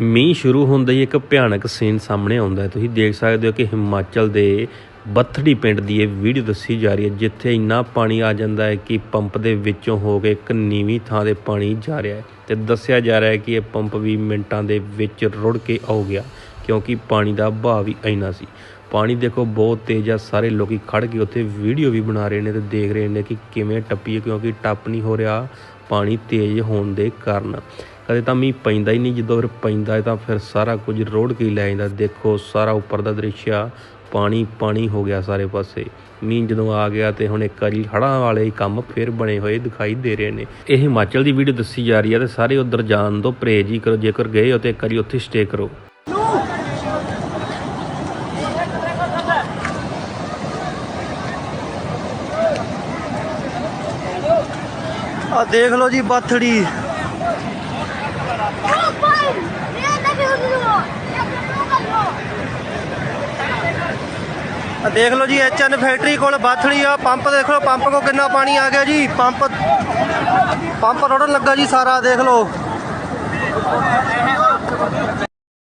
ਮੀਂਹ ਸ਼ੁਰੂ ਹੁੰਦਾ ਹੀ ਇੱਕ ਭਿਆਨਕ ਸੀਨ ਸਾਹਮਣੇ ਆਉਂਦਾ ਹੈ। ਤੁਸੀਂ ਦੇਖ ਸਕਦੇ ਹੋ ਕਿ ਹਿਮਾਚਲ ਦੇ ਬੱਥੜੀ ਪਿੰਡ ਦੀ ਇਹ ਵੀਡੀਓ ਦੱਸੀ ਜਾ ਰਹੀ ਹੈ, ਜਿੱਥੇ ਇੰਨਾ ਪਾਣੀ ਆ ਜਾਂਦਾ ਹੈ ਕਿ ਪੰਪ ਦੇ ਵਿੱਚੋਂ ਹੋ ਕੇ ਇੱਕ ਨੀਵੀਂ ਥਾਂ 'ਤੇ ਪਾਣੀ ਜਾ ਰਿਹਾ ਹੈ। ਤੇ ਦੱਸਿਆ ਜਾ ਰਿਹਾ ਹੈ ਕਿ ਇਹ ਪੰਪ ਵੀ ਮਿੰਟਾਂ ਦੇ ਵਿੱਚ ਰੁੜ ਕੇ ਆਉ ਗਿਆ, ਕਿਉਂਕਿ ਪਾਣੀ ਦਾ ਵਹਾਅ ਵੀ ਇੰਨਾ ਸੀ। ਪਾਣੀ ਦੇਖੋ, ਬਹੁਤ ਤੇਜ਼ ਆ, ਸਾਰੇ ਲੋਕੀ ਖੜ ਕੇ ਉੱਥੇ ਵੀਡੀਓ ਵੀ ਬਣਾ ਰਹੇ ਨੇ ਤੇ ਦੇਖ ਰਹੇ ਨੇ ਕਿ ਕਿਵੇਂ ਟੱਪੀਏ, ਕਿਉਂਕਿ ਟੱਪ ਨਹੀਂ ਹੋ ਰਿਹਾ, ਪਾਣੀ ਤੇਜ਼ ਹੋਣ ਦੇ ਕਾਰਨ। ਕਦੇ ਤਾਂ ਮੀਂਹ ਪੈਂਦਾ ਹੀ ਨਹੀਂ, ਜਦੋਂ ਫਿਰ ਪੈਂਦਾ ਹੈ ਤਾਂ ਫਿਰ ਸਾਰਾ ਕੁਝ ਰੋੜ ਕੇ ਲੈ ਜਾਂਦਾ। ਦੇਖੋ, ਸਾਰਾ ਉੱਪਰ ਦਾ ਦ੍ਰਿਸ਼ ਆ, ਪਾਣੀ ਪਾਣੀ ਹੋ ਗਿਆ ਸਾਰੇ ਪਾਸੇ। ਮੀਂਹ ਜਦੋਂ ਆ ਗਿਆ ਤੇ ਹੁਣ ਇੱਕ ਵਾਰੀ ਹੜ੍ਹਾਂ ਵਾਲੇ ਕੰਮ ਫਿਰ ਬਣੇ ਹੋਏ ਦਿਖਾਈ ਦੇ ਰਹੇ ਨੇ। ਇਹ ਹਿਮਾਚਲ ਦੀ ਵੀਡੀਓ ਦੱਸੀ ਜਾ ਰਹੀ ਹੈ ਤੇ ਸਾਰੇ ਉਧਰ ਜਾਣ ਤੋਂ ਪਰਹੇਜ਼ ਹੀ ਕਰੋ, ਜੇਕਰ ਗਏ ਹੋ ਤੇ ਇੱਕ ਵਾਰੀ ਉੱਥੇ ਸਟੇ ਕਰੋ। ਆ ਦੇਖ ਲਓ ਜੀ, ਬਾਥੜੀ। ਆ ਦੇਖ ਲਓ ਜੀ ਐਚਐਨ ਫੈਕਟਰੀ ਕੋਲ ਬਾਥੜੀ ਆ, ਪੰਪ ਦੇਖ ਲਓ, ਪੰਪ ਕੋ ਕਿੰਨਾ ਪਾਣੀ ਆ ਗਿਆ ਜੀ, ਪੰਪ ਪੰਪ ਰੋੜਨ ਲੱਗਾ ਜੀ ਸਾਰਾ, ਦੇਖ ਲਓ।